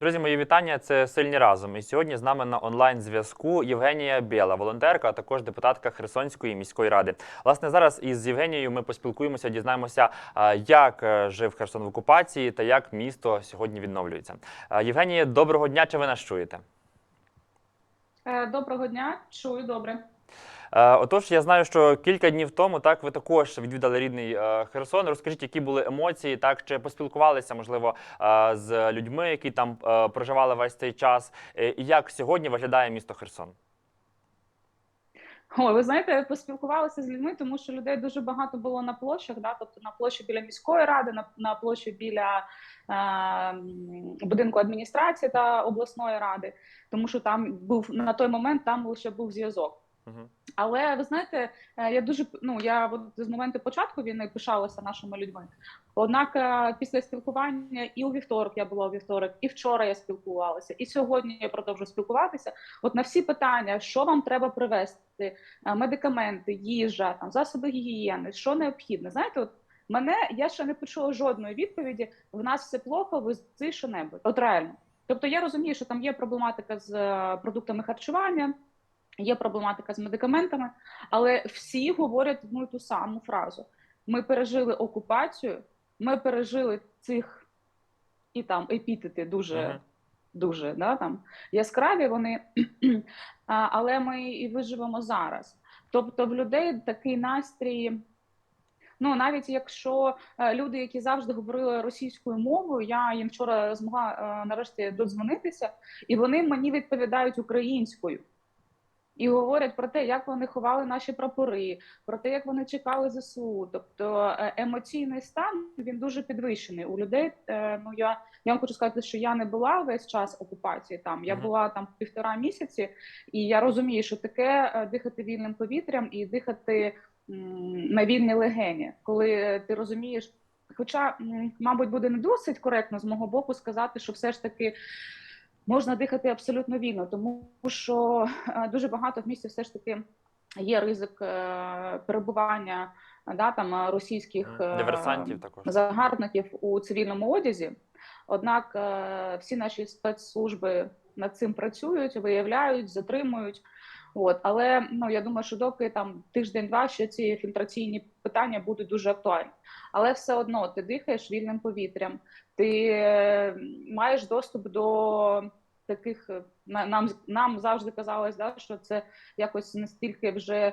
Друзі, мої вітання. Це сильні разом. І сьогодні з нами на онлайн зв'язку Євгенія Біла, волонтерка, а також депутатка Херсонської міської ради. Власне, зараз із Євгенією ми поспілкуємося, дізнаємося, як е, жив Херсон в окупації та як місто сьогодні відновлюється. Євгенія, доброго дня. Чи ви нас чуєте? Е, Доброго дня, чую добре. Е, Отож, я знаю, що кілька днів тому так ви також відвідали рідний е, Херсон. Розкажіть, які були емоції, так чи поспілкувалися, можливо, е, з людьми, які там проживали весь цей час, і як сьогодні виглядає місто Херсон? Ой, ви знаєте, поспілкувалися з людьми, тому що людей дуже багато було на площах, да, тобто на площі біля міської ради, на, на площі біля е, будинку адміністрації та обласної ради, тому що там був на той момент там лише був зв'язок. Але ви знаєте, е, я дуже ну я з моменту початку війни пишалася нашими людьми. Однак е, після спілкування і у вівторок я була у вівторок, і вчора я спілкувалася, і сьогодні я продовжую спілкуватися. От на всі питання, що вам треба привезти, е, медикаменти, їжа, там засоби гігієни, що необхідно. Знаєте, от мене я ще не почула жодної відповіді. В нас все плохо, вези що-небудь. От реально. Тобто я розумію, що там є проблематика з продуктами харчування. Є проблематика з медикаментами, але всі говорять одну і ту саму фразу: ми пережили окупацію, ми пережили цих і там епітети дуже, Мгм. дуже да, там, яскраві вони, але ми і виживемо зараз. Тобто в людей такий настрій. Ну, навіть якщо е, люди, які завжди говорили російською мовою, я їм вчора змогла е, нарешті додзвонитися, і вони мені відповідають українською і говорять про те, як вони ховали наші прапори, про те, як вони чекали ЗСУ. Тобто е, емоційний стан він дуже підвищений у людей. Е, Ну я, я вам хочу сказати, що я не була весь час окупації там. Я була там півтора місяці, і я розумію, що таке е, дихати вільним повітрям і дихати на вільні легені, коли ти розумієш. Хоча, мабуть, буде не досить коректно з мого боку сказати, що все ж таки можна дихати абсолютно вільно, тому що е, дуже багато в місті все ж таки є ризик е, перебування да, там, російських е, Диверсантів також. загарбників у цивільному одязі. Однак всі наші спецслужби над цим працюють, виявляють, затримують. От, але ну я думаю, що доки там тиждень-два ще ці фільтраційні питання будуть дуже актуальні. Але все одно ти дихаєш вільним повітрям, ти маєш доступ до таких е, на- нам нам завжди казалось, да, що це якось не стільки вже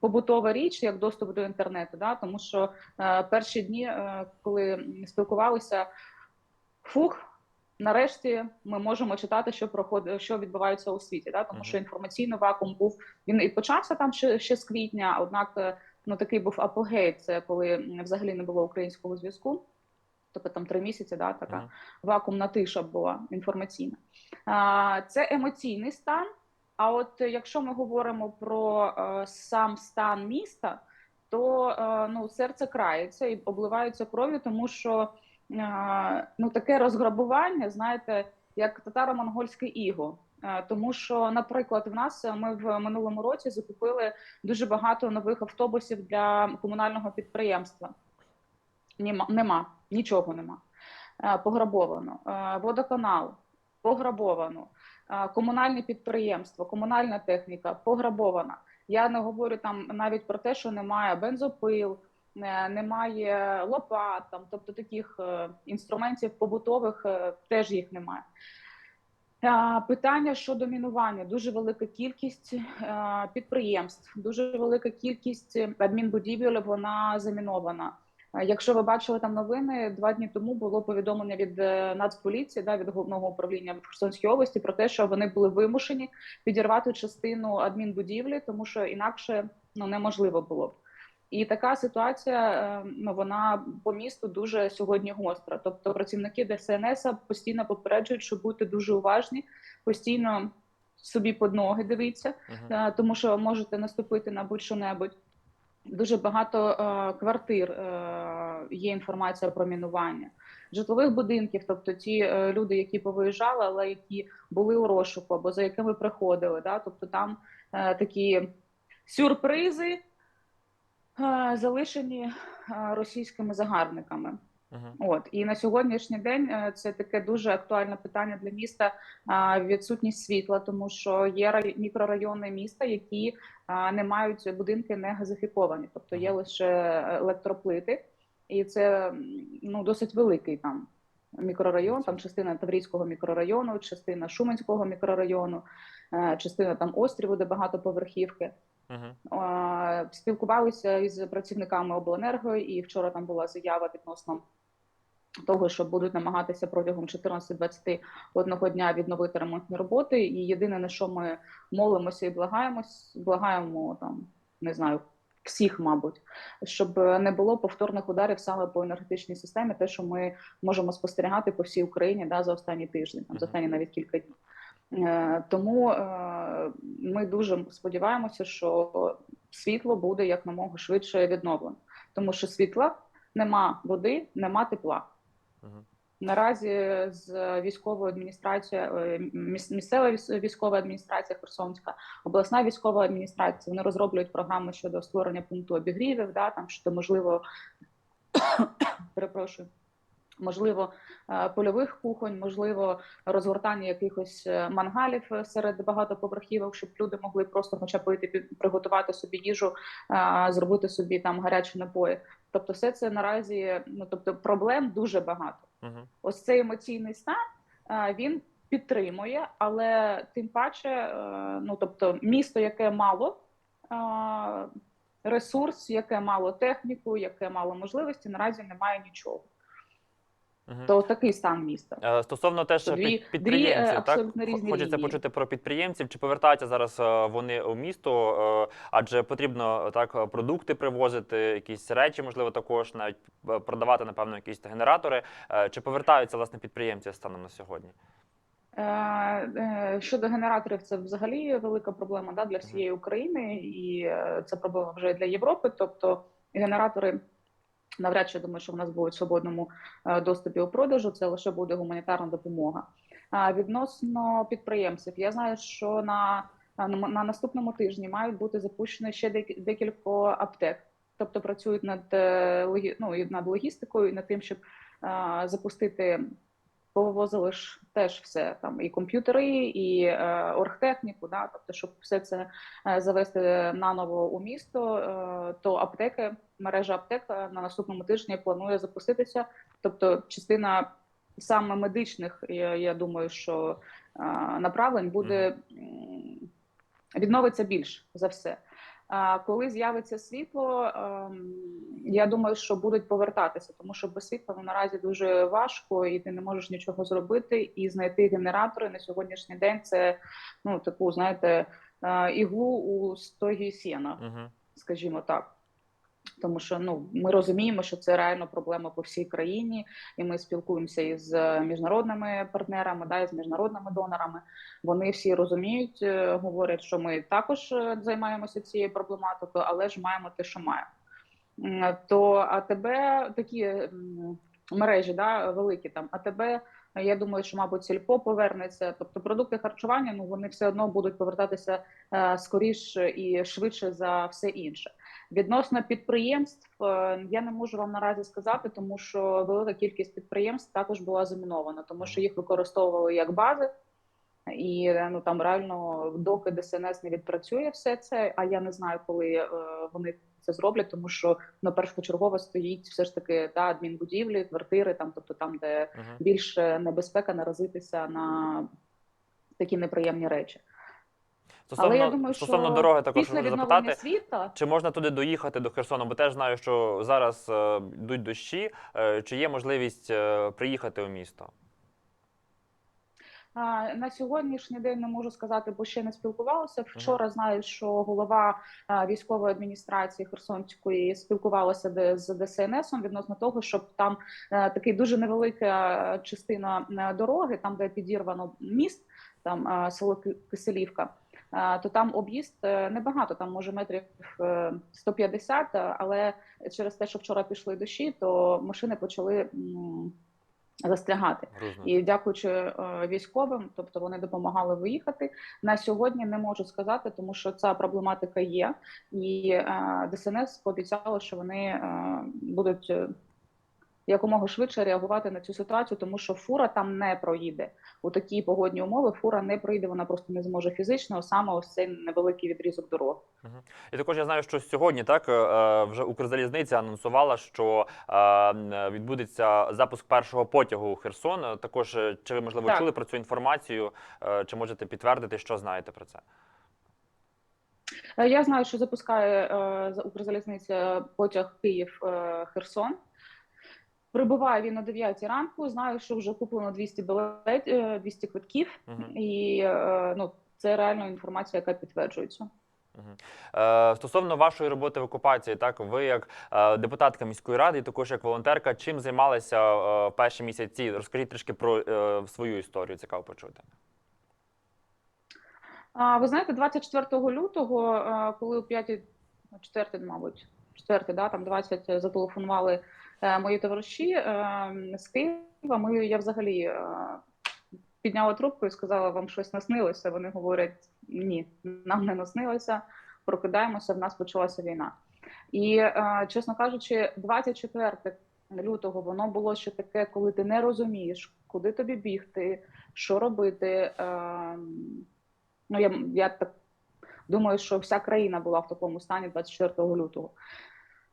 побутова річ, як доступ до інтернету. Да, тому що е, перші дні, е, коли спілкувалися, фух. Нарешті ми можемо читати, що проходить, що відбувається у світі, да? тому що інформаційний вакуум був він і почався там ще, ще з квітня. Однак, е, ну такий був апогей, це коли взагалі не було українського зв'язку. Тобто там три місяці, да, така Мгм. вакуумна тиша була інформаційна. А, Це емоційний стан. А от якщо ми говоримо про е, сам стан міста, то е, ну, серце крається і обливається кров'ю, тому що е, ну, таке розграбування, знаєте, як татаро-монгольське іго. Е, Тому що, наприклад, в нас е, ми в минулому році закупили дуже багато нових автобусів для комунального підприємства. Нема, нічого нема. Е, Пограбовано. Е, Водоканал пограбовано. Е, Комунальне підприємство, комунальна техніка пограбована. Я не говорю там навіть про те, що немає бензопил, немає лопат, там, тобто таких інструментів побутових теж їх немає. Питання щодо мінування. Дуже велика кількість підприємств, дуже велика кількість адмінбудівель, вона замінована. Е, Якщо ви бачили там новини, два дні тому було повідомлення від е, Нацполіції, да, від головного управління в Херсонській області про те, що вони були вимушені підірвати частину адмінбудівлі, тому що інакше ну неможливо було б. І така ситуація е, ну вона по місту дуже сьогодні гостра. Тобто працівники ДСНС постійно попереджують, що будьте дуже уважні, постійно собі під ноги дивіться, Мгм. е, тому що можете наступити на будь-що небудь. Дуже багато е, квартир е, є інформація про мінування житлових будинків, тобто ті е, люди, які повиїжджали, але які були у розшуку або за якими приходили. Да? Тобто там е, такі сюрпризи е, залишені е, російськими загарбниками. От і на сьогоднішній день е, це таке дуже актуальне питання для міста відсутність світла, тому що є рай- мікрорайони міста, які не мають будинки не газифіковані, тобто є лише електроплити, і це ну досить великий там мікрорайон. Там частина Таврійського мікрорайону, частина Шуменського мікрорайону, е, частина там остріву, де багатоповерхівки. Мгм. Е, Спілкувалися із працівниками обленерго, і вчора там була заява відносно того, що будуть намагатися протягом 14-21 дня відновити ремонтні роботи. І єдине на що ми молимося і благаємось, благаємо там, не знаю. Всіх, мабуть, щоб не було повторних ударів саме по енергетичній системі, те, що ми можемо спостерігати по всій Україні да, за останні тиждень, там за останні навіть кілька днів. Е, Тому е, ми дуже сподіваємося, що світло буде як якомога швидше відновлено, тому що світла нема води, нема тепла. Наразі з військовою адміністрацією, е, місцева військова адміністрація Херсонська, обласна військова адміністрація, вони розроблюють програми щодо створення пункту обігрівів, да, там що можливо, перепрошую, можливо, е, польових кухонь, можливо, розгортання якихось е, мангалів серед багатоповерхівок, щоб люди могли просто хоча б приготувати собі їжу, зробити собі там гарячі напої. Тобто, все це наразі, ну тобто, проблем дуже багато Мгм. ось цей емоційний стан е, він підтримує, але тим паче, е, ну тобто, місто, яке мало е, ресурс, яке мало техніку, яке мало можливості, наразі немає нічого. То такий стан міста. Е, Стосовно теж Дві- під, дві, е, підприємців, так Хо- різні хочеться лінії. почути про підприємців. Чи повертаються зараз е, вони у місто? Адже потрібно так продукти привозити, якісь речі, можливо, також навіть продавати, напевно, якісь генератори. Чи повертаються власне підприємці станом на сьогодні? Щодо генераторів, це взагалі велика проблема да, для всієї України, і це проблема вже для Європи. Тобто генератори навряд чи думаю, що в нас будуть в свободному е, доступі у продажу. Це лише буде гуманітарна допомога. А відносно підприємців, я знаю, що на, на, на наступному тижні мають бути запущені ще декілька аптек. Тобто працюють над е, ну, над логістикою над тим, щоб е, запустити повивозили ж теж все там і комп'ютери, і е, оргтехніку, да, тобто, щоб все це е, завести наново у місто, е, то аптеки, мережа аптек е, на наступному тижні планує запуститися. Тобто, частина саме медичних, я, я думаю, що е, направлень буде відновиться більш за все. Коли з'явиться світло, ем, я думаю, що будуть повертатися, тому що без світла ну, наразі дуже важко, і ти не можеш нічого зробити. І знайти генератори на сьогоднішній день це ну таку, знаєте, е, іглу у стогі сіна, скажімо так. Тому що ну ми розуміємо, що це реально проблема по всій країні, і ми спілкуємося із е, міжнародними партнерами, да, із міжнародними донорами. Вони всі розуміють, е, говорять, що ми також е, займаємося цією проблематикою, але ж маємо те, що маємо. То АТБ такі мережі, да, великі там АТБ. Я думаю, що мабуть сільпо повернеться. Тобто продукти харчування, ну вони все одно будуть повертатися е, скоріш і швидше за все інше. Відносно підприємств, е, я не можу вам наразі сказати, тому що велика кількість підприємств також була замінована, тому що їх використовували як бази, і ну там реально доки ДСНС не відпрацює все це. А я не знаю, коли е, вони це зроблять, тому що ну, першочергово стоїть все ж таки та адмінбудівлі, квартири, там, тобто там, де Угу. більше небезпека наразитися на такі неприємні речі. Стосовно, Але я думаю, стосовно що дороги, також після відновлення запитати. світла Чи можна туди доїхати до Херсону? Бо теж знаю, що зараз е, йдуть дощі. Е, чи є можливість е, приїхати у місто? А, На сьогоднішній день не можу сказати, бо ще не спілкувалася. Вчора знаю, що голова а, військової адміністрації Херсонської спілкувалася де- з ДСНСом відносно того, щоб там е, такий дуже невелика частина е, дороги, там де підірвано міст, там е, село Ки- Киселівка. Е, То там об'їзд е, небагато, там може метрів е, 150, е, але через те, що вчора пішли дощі, то машини почали застрягати. І дякуючи е, військовим, тобто вони допомагали виїхати. На сьогодні не можу сказати, тому що ця проблематика є, і е, ДСНС пообіцяло, що вони е, будуть е, якомога швидше реагувати на цю ситуацію, тому що фура там не проїде. У такі погодні умови фура не проїде, вона просто не зможе фізично, саме ось цей невеликий відрізок дороги. І також я знаю, що сьогодні так е, вже Укрзалізниця анонсувала, що е, відбудеться запуск першого потягу у Херсон. Е, Також е, чи ви можливо Так. чули про цю інформацію? Е, Чи можете підтвердити, що знаєте про це? Е, Я знаю, що запускає е, за- Укрзалізниця потяг Київ е, Херсон. Прибуває він о 9 ранку. Знаю, що вже куплено 200 білет, е, 200 квитків, Мгм. і е, ну це реально інформація, яка підтверджується. Е, Стосовно вашої роботи в окупації, так ви як е, депутатка міської ради, і також як волонтерка, чим займалися е, перші місяці? Розкажіть трішки про е, свою історію. Цікаво почути. Ви знаєте, 24 лютого, е, коли о 5, 4, мабуть, 4, да, там 20 зателефонували е, мої товариші е, з Києва. Ми я взагалі е, підняла трубку і сказала, вам щось наснилося. Вони говорять, ні, нам не наснилося. Прокидаємося, в нас почалася війна. І е, чесно кажучи, 24 лютого воно було ще таке, коли ти не розумієш, куди тобі бігти, що робити. Е, Ну, я, я так думаю, що вся країна була в такому стані 24 лютого.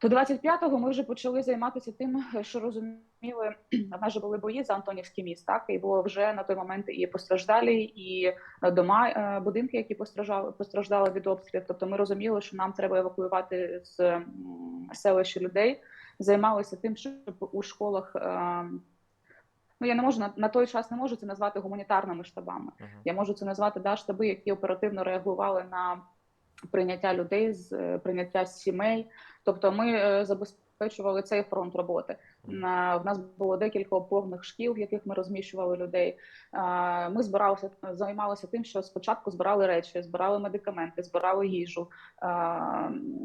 То 25-го ми вже почали займатися тим, що розуміли, в нас же були бої за Антонівський міст, так і було вже на той момент і постраждалі, і дома, е, будинки, які постраждали, постраждали від обстрілів. Тобто ми розуміли, що нам треба евакуювати з селища людей. Займалися тим, щоб у школах. е, Ну, я не можу на, на той час не можу це назвати гуманітарними штабами. Мгм. Я можу це назвати да, штаби, які оперативно реагували на прийняття людей з е, прийняття сімей. Тобто, ми е, забезпечували цей фронт роботи. В нас було декілька опорних шкіл, в яких ми розміщували людей. Ми збиралися займалися тим, що спочатку збирали речі, збирали медикаменти, збирали їжу,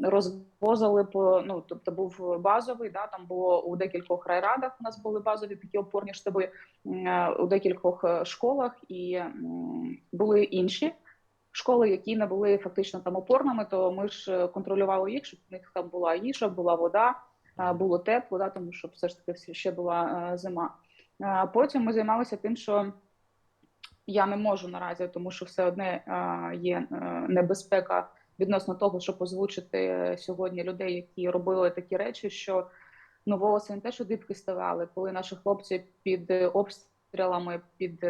розвозили по ну, тобто був базовий. Да, там було у декількох райрадах. У нас були базові такі опорні штаби е, у декількох школах, і були інші школи, які не були фактично там опорними, то ми ж е, контролювали їх, щоб в них там була їжа, була вода, е, було тепло, да, тому що все ж таки ще була е, зима. Потім ми займалися тим, що я не можу наразі, тому що все одне є небезпека відносно того, щоб озвучити сьогодні людей, які робили такі речі, що ну волоси не те, що дибки ставали, коли наші хлопці під обстрілами, під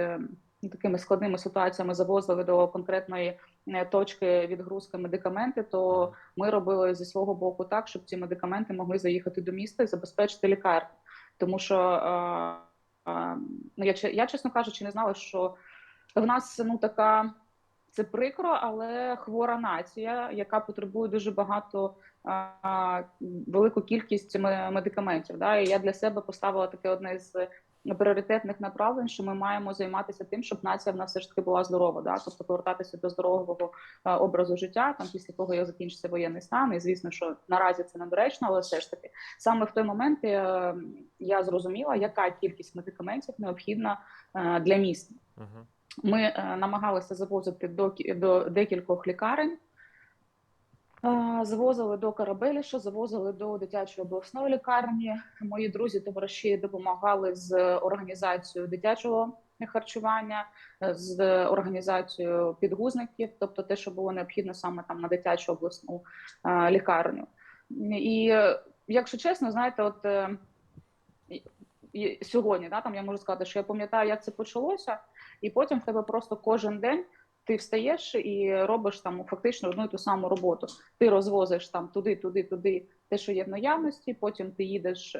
такими складними ситуаціями завозили до конкретної е, точки відгрузки медикаменти, то ми робили зі свого боку так, щоб ці медикаменти могли заїхати до міста і забезпечити лікарню. Тому що е, е, ну я я чесно кажучи, не знала, що в нас ну така це прикро, але хвора нація, яка потребує дуже багато а, велику кількість медикаментів. Да? І я для себе поставила таке одне з пріоритетних направлень, що ми маємо займатися тим, щоб нація в нас все ж таки була здорова, да? тобто повертатися до здорового е, образу життя там після того, як закінчиться воєнний стан. І звісно, що наразі це недоречно, але все ж таки саме в той момент е, я зрозуміла, яка кількість медикаментів необхідна е, для міста. Ми намагалися завозити до, до декількох лікарень. Завозили до Карабеліша, завозили до дитячої обласної лікарні. Мої друзі, товариші допомагали з організацією дитячого харчування, з організацією підгузників, тобто те, що було необхідно саме там на дитячу обласну е, лікарню. І якщо чесно, знаєте, от е, сьогодні, да, там я можу сказати, що я пам'ятаю, як це почалося, і потім в тебе просто кожен день ти встаєш і робиш там фактично одну і ту саму роботу. Ти розвозиш там туди, туди, туди те, що є в наявності. Потім ти їдеш, е,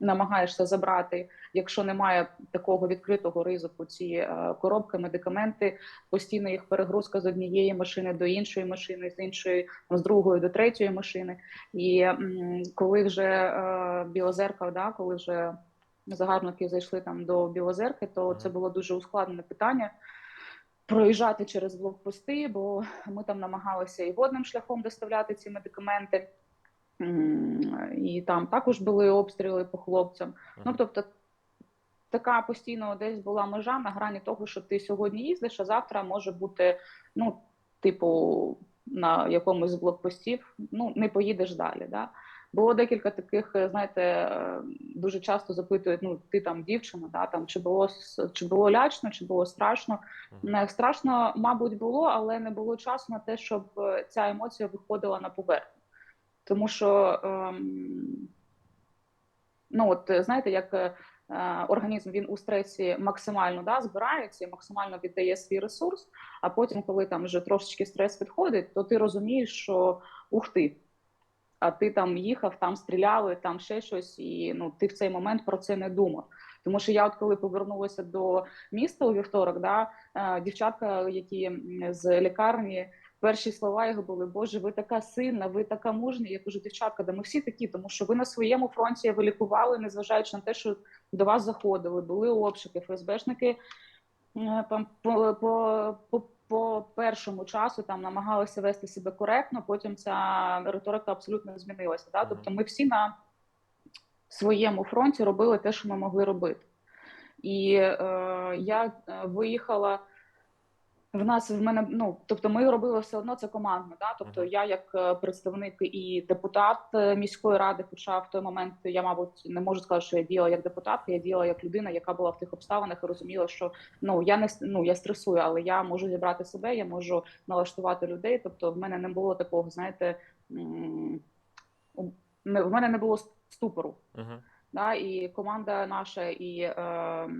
намагаєшся забрати, якщо немає такого відкритого ризику, ці е, коробки, медикаменти, постійно їх перегрузка з однієї машини до іншої машини, з іншої з другої до третьої машини. І м, коли вже е, Білозерка, да, коли вже загарбники зайшли там до Білозерки, то це було дуже ускладнене питання. Проїжджати через блокпости, бо ми там намагалися і водним шляхом доставляти ці медикаменти, і там також були обстріли по хлопцям. Ну тобто, така постійно десь була межа на грані того, що ти сьогодні їздиш, а завтра може бути, ну, типу, на якомусь з блокпостів, ну не поїдеш далі. Да? Було декілька таких, е, знаєте, е, дуже часто запитують: ну ти там дівчина, да там чи було чи було лячно, чи було страшно. Не страшно, мабуть, було, але не було часу на те, щоб е, ця емоція виходила на поверхню. Тому що ем, ну от знаєте, як організм він у стресі максимально да, збирається максимально віддає свій ресурс. А потім, коли там вже трошечки стрес відходить, то ти розумієш, що ух ти. А ти там їхав, там стріляли, там ще щось, і ну ти в цей момент про це не думав. Тому що я, от коли повернулася до міста у вівторок, да, е, дівчатка, які з лікарні, перші слова його були: Боже, ви така сильна, ви така мужня. Я кажу, дівчатка, да ми всі такі, тому що ви на своєму фронті ви лікували, незважаючи на те, що до вас заходили, були обшуки, ФСБшники е, по, по, по, по першому часу там намагалися вести себе коректно. Потім ця риторика абсолютно змінилася. Да? Тобто, ми всі на своєму фронті робили те, що ми могли робити. І е, я е, виїхала. В нас в мене ну тобто ми робили все одно це командно. Да? Тобто я як е, представник і депутат е, міської ради, хоча в той момент я, мабуть, не можу сказати, що я діяла як депутатка, я діяла як людина, яка була в тих обставинах і розуміла, що ну я не ну я стресую, але я можу зібрати себе, я можу налаштувати людей. Тобто, в мене не було такого, знаєте, в мене не було ступору. Да, і команда наша, і е,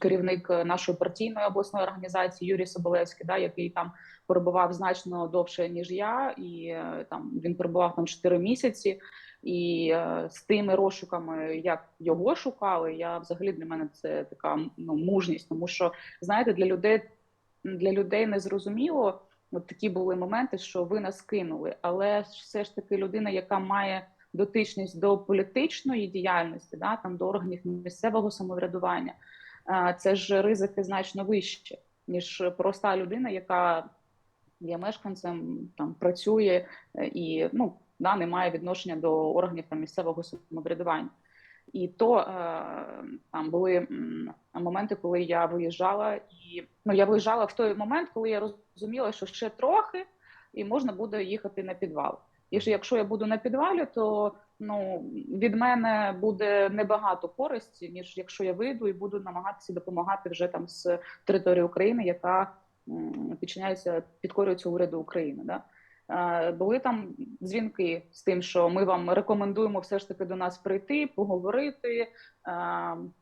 керівник нашої партійної обласної організації Юрій Соболевський, да, який там перебував значно довше ніж я, і е, там він перебував там 4 місяці. І е, з тими розшуками, як його шукали, я взагалі для мене це така ну мужність, тому що знаєте, для людей для людей не зрозуміло. От такі були моменти, що ви нас кинули, але все ж таки людина, яка має дотичність до політичної діяльності, да, там до органів місцевого самоврядування, е, це ж ризики значно вищі, ніж проста людина, яка є мешканцем, там працює е, і ну да, не має відношення до органів там місцевого самоврядування. І то е, там були моменти, коли я виїжджала, і ну я виїжджала в той момент, коли я розуміла, що ще трохи, і можна буде їхати на підвал. І що якщо я буду на підвалі, то ну від мене буде небагато користі, ніж якщо я вийду і буду намагатися допомагати вже там з території України, яка підчиняється, підкорюється уряду України. Да? Були там дзвінки з тим, що ми вам рекомендуємо все ж таки до нас прийти, поговорити.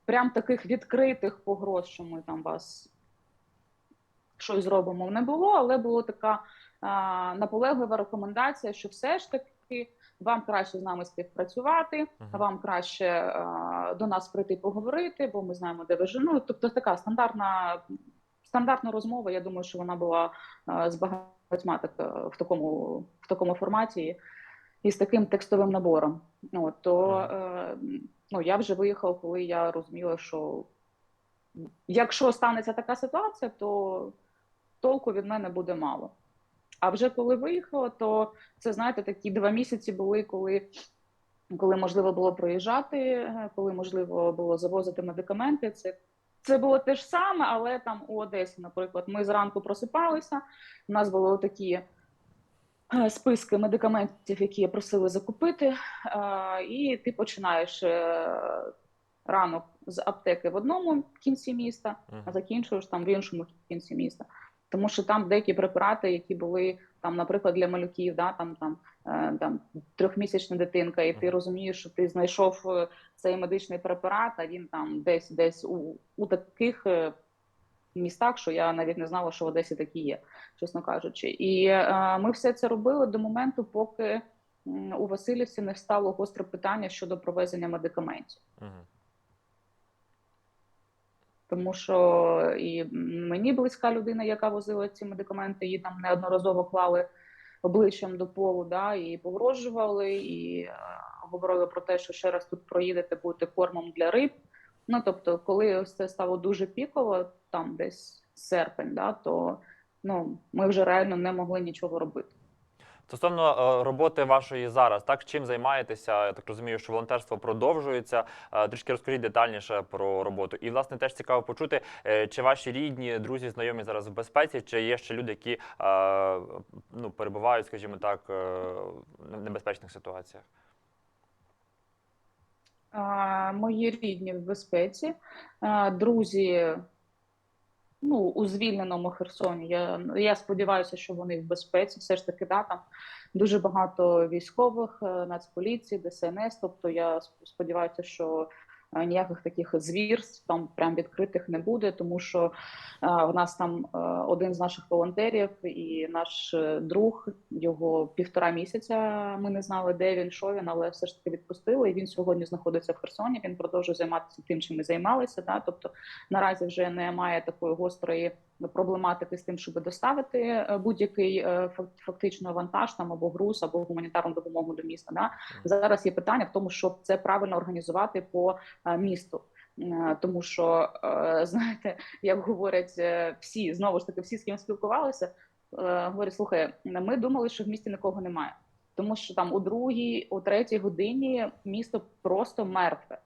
Прям таких відкритих погроз, що ми там вас щось зробимо, не було, але була така наполеглива рекомендація, що все ж таки вам краще з нами співпрацювати, вам краще до нас прийти поговорити, бо ми знаємо, де ви. Ну, тобто така стандартна стандартна розмова. Я думаю, що вона була з багатьма так, е, в такому в такому форматі і з таким текстовим набором. От, то е, ну, я вже виїхала, коли я розуміла, що якщо станеться така ситуація, то толку від мене буде мало. А вже коли виїхала, то це знаєте, такі два місяці були, коли, коли можливо було проїжджати, е, коли можливо було завозити медикаменти. Це, це було те ж саме, але там у Одесі, наприклад, ми зранку просипалися. У нас були такі списки медикаментів, які просили закупити, е, і ти починаєш е, ранок з аптеки в одному кінці міста, а закінчуєш там в іншому кінці міста. Тому що там деякі препарати, які були там, наприклад, для малюків, да, там там, е, там трьохмісячна дитинка, і ти розумієш, що ти знайшов е, цей медичний препарат, а він там десь десь у, у таких е, містах, що я навіть не знала, що в Одесі такі є, чесно кажучи. І е, ми все це робили до моменту, поки у Васильівці не стало гостре питання щодо провезення медикаментів. Мгм. Тому що і мені близька людина, яка возила ці медикаменти, її там неодноразово клали обличчям до полу, да, і погрожували, і е, говорили про те, що ще раз тут проїдете, будете кормом для риб. Ну тобто, коли ось це стало дуже піково, там десь серпень, да, то ну ми вже реально не могли нічого робити. Стосовно е, роботи вашої зараз, так чим займаєтеся? Я так розумію, що волонтерство продовжується. Е, Трішки розкажіть детальніше про роботу. І власне теж цікаво почути, е, чи ваші рідні, друзі, знайомі зараз в безпеці, чи є ще люди, які ну перебувають, скажімо так, в небезпечних ситуаціях. Мої рідні в безпеці, друзі. Ну, у звільненому Херсоні. Я, я сподіваюся, що вони в безпеці. Все ж таки, да, там дуже багато військових, е, нацполіції, ДСНС. Тобто я сп- сподіваюся, що ніяких таких звірств там прям відкритих не буде, тому що е, в нас там е, один з наших волонтерів і наш е, друг його півтора місяця. Ми не знали, де він, що він, але все ж таки відпустили. І він сьогодні знаходиться в Херсоні. Він продовжує займатися тим, чим ми займалися. Да? Тобто наразі вже немає такої гострої проблематики з тим, щоб доставити е, будь-який е, фактично вантаж там або груз, або гуманітарну допомогу до міста. Да? Зараз є питання в тому, щоб це правильно організувати по е, місту. Тому що знаєте, як говорять всі, знову ж таки, всі з ким спілкувалися, говорять: слухай, ми думали, що в місті нікого немає, тому що там у другій, у третій годині місто просто мертве.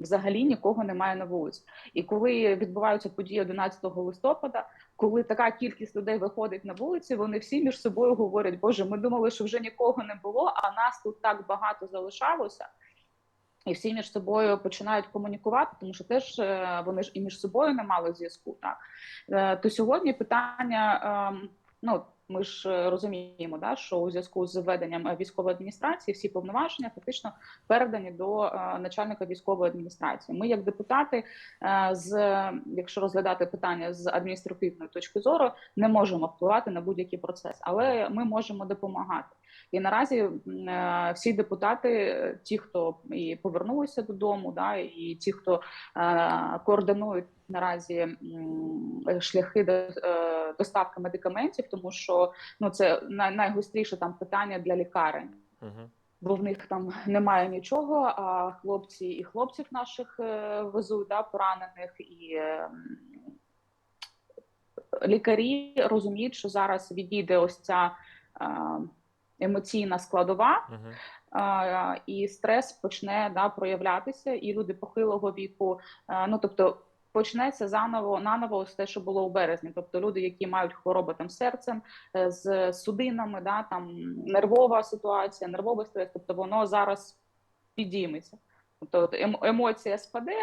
Взагалі нікого немає на вулиці. І коли відбуваються події 11 листопада, коли така кількість людей виходить на вулиці, вони всі між собою говорять: Боже, ми думали, що вже нікого не було, а нас тут так багато залишалося. І всі між собою починають комунікувати, тому що теж е, вони ж і між собою не мали зв'язку. Так Е, то сьогодні питання. ем, Ну ми ж е, розуміємо, да, що у зв'язку з введенням е, військової адміністрації всі повноваження фактично передані до е, начальника військової адміністрації. Ми, як депутати, з якщо розглядати питання з адміністративної точки зору, не можемо впливати на будь-який процес, але ми можемо допомагати. І наразі е, всі депутати, е, ті, хто і повернулися додому, да, і ті, хто е, координують наразі шляхи до, доставки медикаментів, тому що ну це найгостріше там питання для лікарень Мгм. бо в них там немає нічого. А хлопці і хлопців наших везуть да, поранених, і е, лікарі розуміють, що зараз відійде ось ця е, емоційна складова. Мгм. А, і стрес почне да, проявлятися, і люди похилого віку, а, ну тобто почнеться заново наново ось те, що було у березні. Тобто люди, які мають хвороби там серцем, е, з судинами, да, там нервова ситуація, нервовий стрес, тобто воно зараз підійметься. Тобто ем- емоція спаде,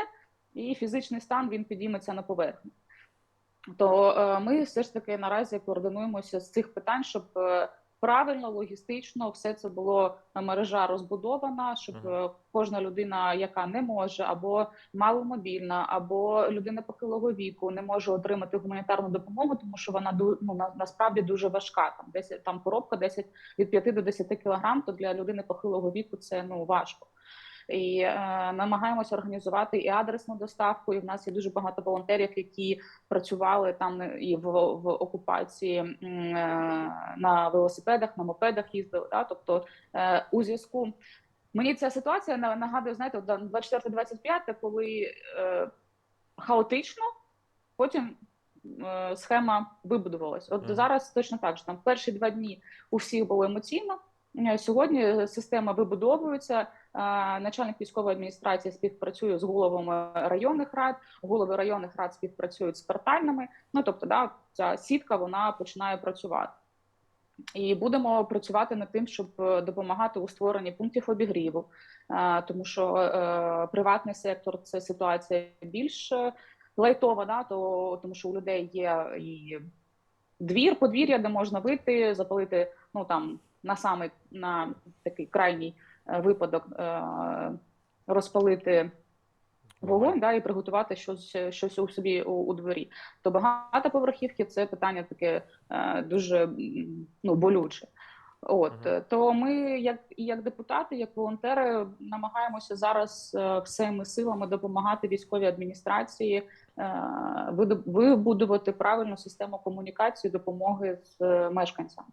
і фізичний стан він підійметься на поверхню. То е, ми все ж таки наразі координуємося з цих питань, щоб е, правильно, логістично все це було е, мережа розбудована, щоб е, кожна людина, яка не може, або маломобільна, або людина похилого віку, не може отримати гуманітарну допомогу, тому що вона ну, на, насправді дуже важка. Там 10, там коробка 10 від 5 до 10 кілограм, то для людини похилого віку це ну важко. І е, намагаємося організувати і адресну доставку. І в нас є дуже багато волонтерів, які працювали там і в, в окупації е, на велосипедах, на мопедах їздили. Да? Тобто е, у зв'язку мені ця ситуація на- нагадує, знаєте, от 24-25, коли е, хаотично, потім е, схема вибудувалась. От Мгм. зараз точно так же там перші два дні у всіх було емоційно. Сьогодні система вибудовується. Начальник військової адміністрації співпрацює з головами районних рад, голови районних рад співпрацюють з квартальними. Ну тобто, да, ця сітка вона починає працювати. І будемо працювати над тим, щоб е, допомагати у створенні пунктів обігріву, тому що е, приватний сектор це ситуація більш е, лайтова, да, то тому що у людей є і двір, подвір'я, де можна вийти, запалити ну там на самий на такий крайній е, випадок е, розпалити вогонь да, і приготувати щось, щось у собі у, у дворі. То багатоповерхівки це питання таке е, дуже ну, болюче. От е, то ми, як і як депутати, як волонтери, намагаємося зараз всіми силами допомагати військовій адміністрації вибудувати правильну систему комунікації, допомоги з е, мешканцями.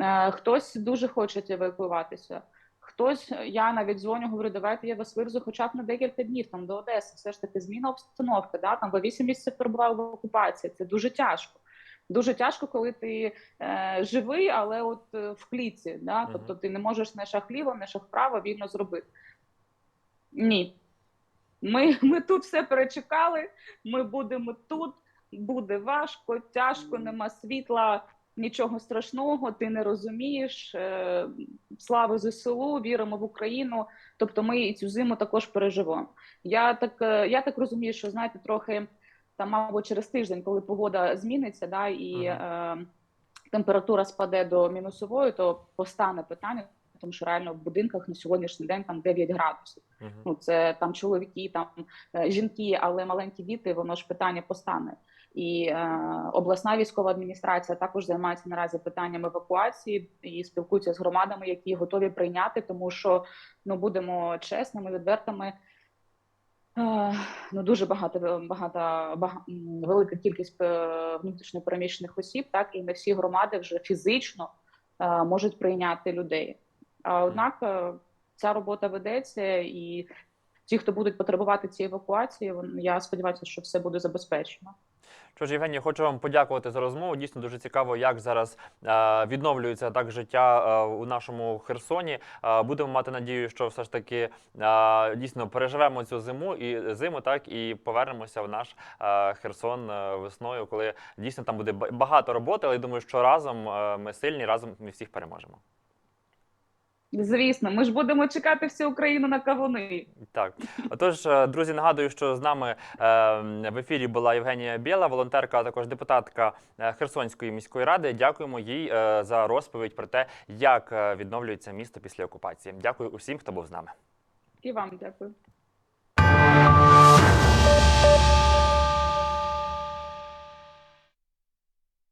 Е, Хтось дуже хоче евакуюватися. Хтось, я навіть дзвоню, говорю, давайте я вас вивезу хоча б на декілька днів там до Одеси. Все ж таки зміна обстановки. Да? Там ви 8 місяців перебував в окупації. Це дуже тяжко. Дуже тяжко, коли ти е, живий, але от е, в клітці. Да? Тобто ти не можеш не шаг ліво, не шаг вправо вільно зробити. Ні. Ми, ми тут все перечекали, ми будемо тут, буде важко, тяжко, нема світла. нічого страшного, ти не розумієш. е, Слава ЗСУ, віримо в Україну. Тобто, ми і цю зиму також переживемо. Я так, е, я так розумію, що знаєте, трохи там, мабуть, через тиждень, коли погода зміниться, да, і Мгм. е, температура спаде до мінусової, то постане питання, тому що реально в будинках на сьогоднішній день там 9 градусів. Мгм. Ну це там чоловіки, там е, жінки, але маленькі діти, воно ж питання постане. І е, обласна військова адміністрація також займається наразі питанням евакуації і спілкується з громадами, які готові прийняти, тому що ну будемо чесними, відвертими. Е, Ну, дуже багато багато бага- велика кількість е, внутрішньо переміщених осіб, так і не всі громади вже фізично можуть прийняти людей. Однак е, ця робота ведеться, і ті, хто будуть потребувати цієї евакуації, я сподіваюся, що все буде забезпечено. Що ж, Євгенія, хочу вам подякувати за розмову. Дійсно дуже цікаво, як зараз е, відновлюється так життя е, у нашому Херсоні. Будемо мати надію, що все ж таки дійсно переживемо цю зиму і зиму, так і повернемося в наш Херсон весною, коли дійсно там буде багато роботи. Але я думаю, що разом ми сильні, разом ми всіх переможемо. Звісно, ми ж будемо чекати всю Україну на кавуни. Так, отож, е, друзі, нагадую, що з нами е, в ефірі була Євгенія Біла, волонтерка, а також депутатка е, Херсонської міської ради. Дякуємо їй за розповідь про те, як відновлюється місто після окупації. Дякую усім, хто був з нами. І вам дякую.